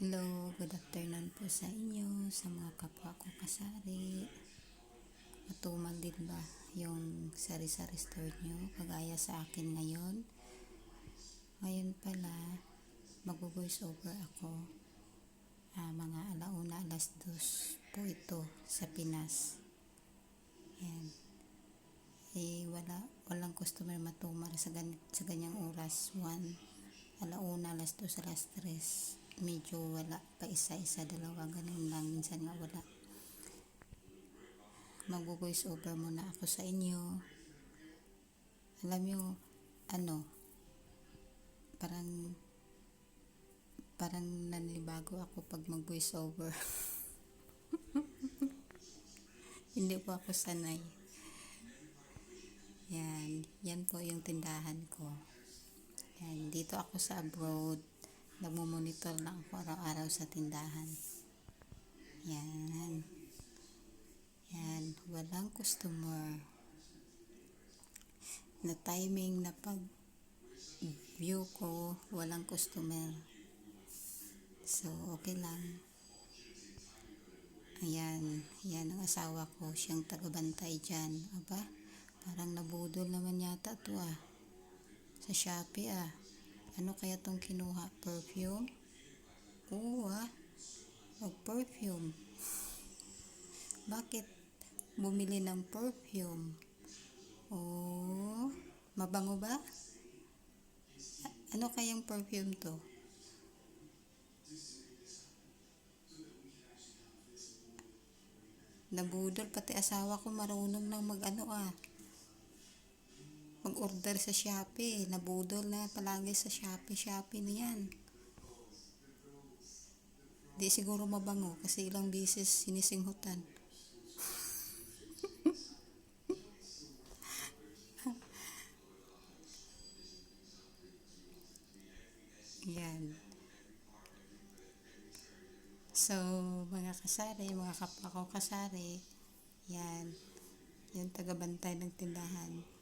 Hello, good afternoon po sa inyo, sa mga kapwa ko kasari. Matumal din ba yung sari-sari store nyo, kagaya sa akin ngayon? Ngayon pala, mag-voice over ako. Ah, mga alauna, alas dos po ito sa Pinas. Yan. Eh, wala, walang customer matumar sa, gan sa ganyang oras. 1, alauna, alas dos, alas tres. Medyo wala pa isa-isa, dalawa, ganun lang. Minsan nga wala. Mag-voice over muna ako sa inyo. Alam nyo, ano, parang parang nanlibago ako pag mag-voice over. Hindi po ako sanay. Yan, yan po yung tindahan ko. Yan, dito ako sa abroad. Nagmumonitor lang ako araw-araw sa tindahan. Yan. Yan, walang customer. Na timing na pag view ko, walang customer. So, okay lang. Ayan, yan ang asawa ko, siyang tagabantay dyan. Aba, parang nabudol naman yata to ah. Sa Shopee ah. Ano kaya tong kinuha? Perfume? Oo ah. Mag perfume. Bakit bumili ng perfume? Oh, mabango ba? Ano kayang perfume to? Nabudol pati asawa ko marunong nang mag ano ah. Mag-order sa Shopee. Nabudol na palagi sa Shopee. Shopee na yan. Di siguro mabango kasi ilang beses sinisinghutan. Yan. So, mga kasari, mga kapwa ko kasari, yan, yung tagabantay ng tindahan.